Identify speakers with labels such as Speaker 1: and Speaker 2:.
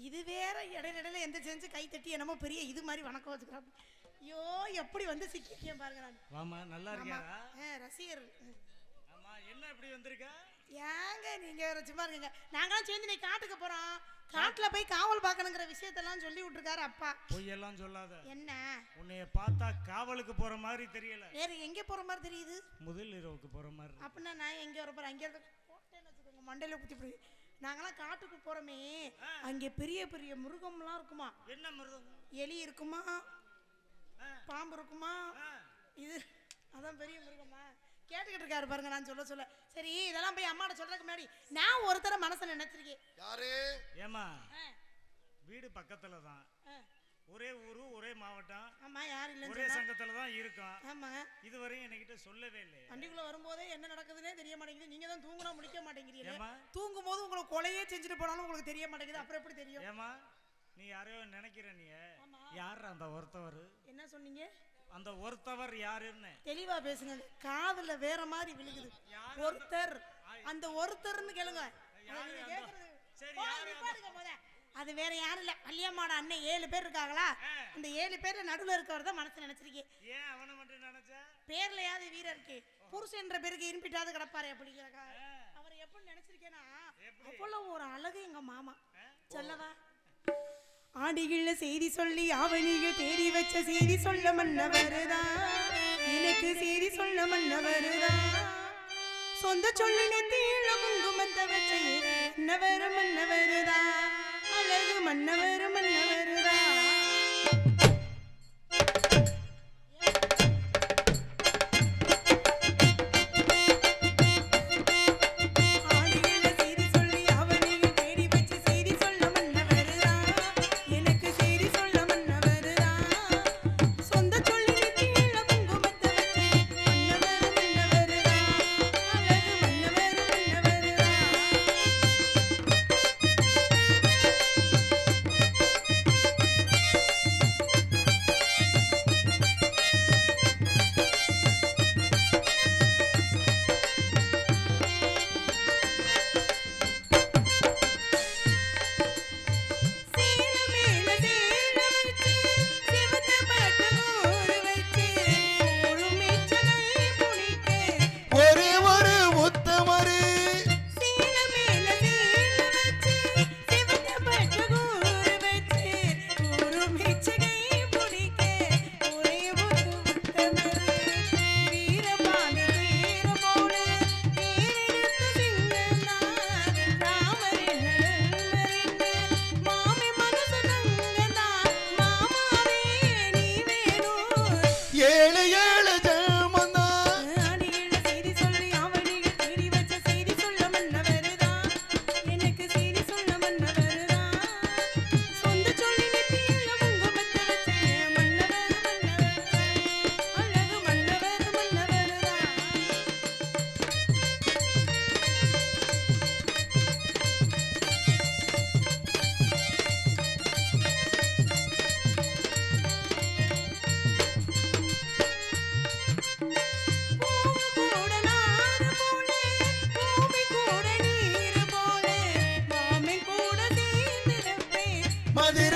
Speaker 1: இது வேற இடையில எந்த செஞ்சு கை தட்டி என்னமோ பெரிய இது மாதிரி வணக்கம் வச்சுக்கிறான். ஐயோ எப்படி வந்து சிக்கிக்கேன் பாருங்க நான்.
Speaker 2: நல்லா
Speaker 1: ஆமா.
Speaker 2: இருக்கியாடா?
Speaker 1: ஆ, ரசிகர்.
Speaker 2: ஆமா என்ன இப்படி வந்திருக்க?
Speaker 1: ஏங்க நீங்க வேற சும்மா இருக்கீங்க நாங்களாம் சேர்ந்து நீ காட்டுக்கு போறோம். காட்டுல போய் காவல் பார்க்கணுங்கிற விஷயத்தெல்லாம் சொல்லி விட்டுருக்காரு அப்பா.
Speaker 2: பொய்யெல்லாம் சொல்லாத.
Speaker 1: என்ன?
Speaker 2: உன்னைய பார்த்தா காவலுக்கு போற மாதிரி தெரியல.
Speaker 1: வேற எங்க போற மாதிரி தெரியுது?
Speaker 2: முதல் இரவுக்கு போற மாதிரி.
Speaker 1: அப்படின்னா நான் எங்க வர போறேன்? அங்கே இருந்து போட்டேன்னு வச்சுக்கோங்க மண்டையில குத்தி போய் நாங்களாம் காட்டுக்கு போறோமே. அங்கே பெரிய பெரிய மிருகம்லாம் இருக்குமா?
Speaker 2: என்ன மிருதம்
Speaker 1: எலி இருக்குமா. பாம்பு இருக்குமா. இது அதான் பெரிய மிருகமா? கேட்டுக்கிட்டு இருக்காரு பாருங்க நான் சொல்ல சொல்ல. சரி இதெல்லாம் போய் அம்மாட்ட சொல்றதுக்கு முன்னாடி நான் ஒருத்தர மனசுல நினைச்சிருக்கேன்.
Speaker 3: யாரு?
Speaker 2: ஏமா வீடு பக்கத்துல தான். ஒரே ஊரு ஒரே மாவட்டம்
Speaker 1: ஆமா யார் இல்லைன்னு
Speaker 2: ஒரே சங்கத்துல தான் இருக்கோம்.
Speaker 1: ஆமா.
Speaker 2: இதுவரையும் என்கிட்ட சொல்லவே இல்லையே.
Speaker 1: வண்டிக்குள்ள வரும்போதே என்ன நடக்குதுன்னே தெரிய மாட்டேங்குது. நீங்க தான் தூங்குனா முடிக்க மாட்டேங்கிறீங்க? தூங்கும் போது உங்களை கொலையே செஞ்சுட்டு போனாலும் உங்களுக்கு தெரிய மாட்டேங்குது. அப்புறம் எப்படி தெரியும்?
Speaker 2: ஏமா நீ யாரையோ நினைக்கிற நீ. யார் அந்த ஒருத்தவர்?
Speaker 1: என்ன சொன்னீங்க?
Speaker 2: அந்த ஒருத்தவர் யாருன்னு.
Speaker 1: தெளிவா பேசுங்க. காதுல வேற மாதிரி விழுகுது. ஒருத்தர். அந்த ஒருத்தர்னு கேளுங்க அதை நீங்க
Speaker 2: அந்த-
Speaker 1: கேக்குறது-
Speaker 2: சரி,
Speaker 1: போய்
Speaker 2: யாரு
Speaker 1: நிப்பாட்டுங்க முத. அது வேற யாரும் இல்ல. கல்யாணமான அண்ணன் ஏழு பேர் இருக்காங்களா. அந்த ஏழு பேர்ல நடுவுல இருக்கவர் தான் மனசு நினைச்சிருக்கேன்
Speaker 2: ஏன் அவனை மட்டும் நினைச்ச?
Speaker 1: பேர்லயாவது புருஷன்ற பேருக்கு இரும்பிட்டாவது கிடப்பாரு அப்படிங்கிறக்கா அவர் எப்படி நினைச்சிருக்கேன்னா? அவ்வளவு ஒரு அழகு எங்க மாமா. சொல்லவா? ஆடிகள செய்தி சொல்லி அவனிகள் தேடி வச்ச செய்தி சொல்ல மன்னவருதான் எனக்கு செய்தி சொல்ல மன்னவருதான் சொந்த சொல்லி நெத்தியில குங்குமத்தை வச்ச மன்னவர் மன்னவருதான் அழகு மன்னவர் மன்னவர் Madre.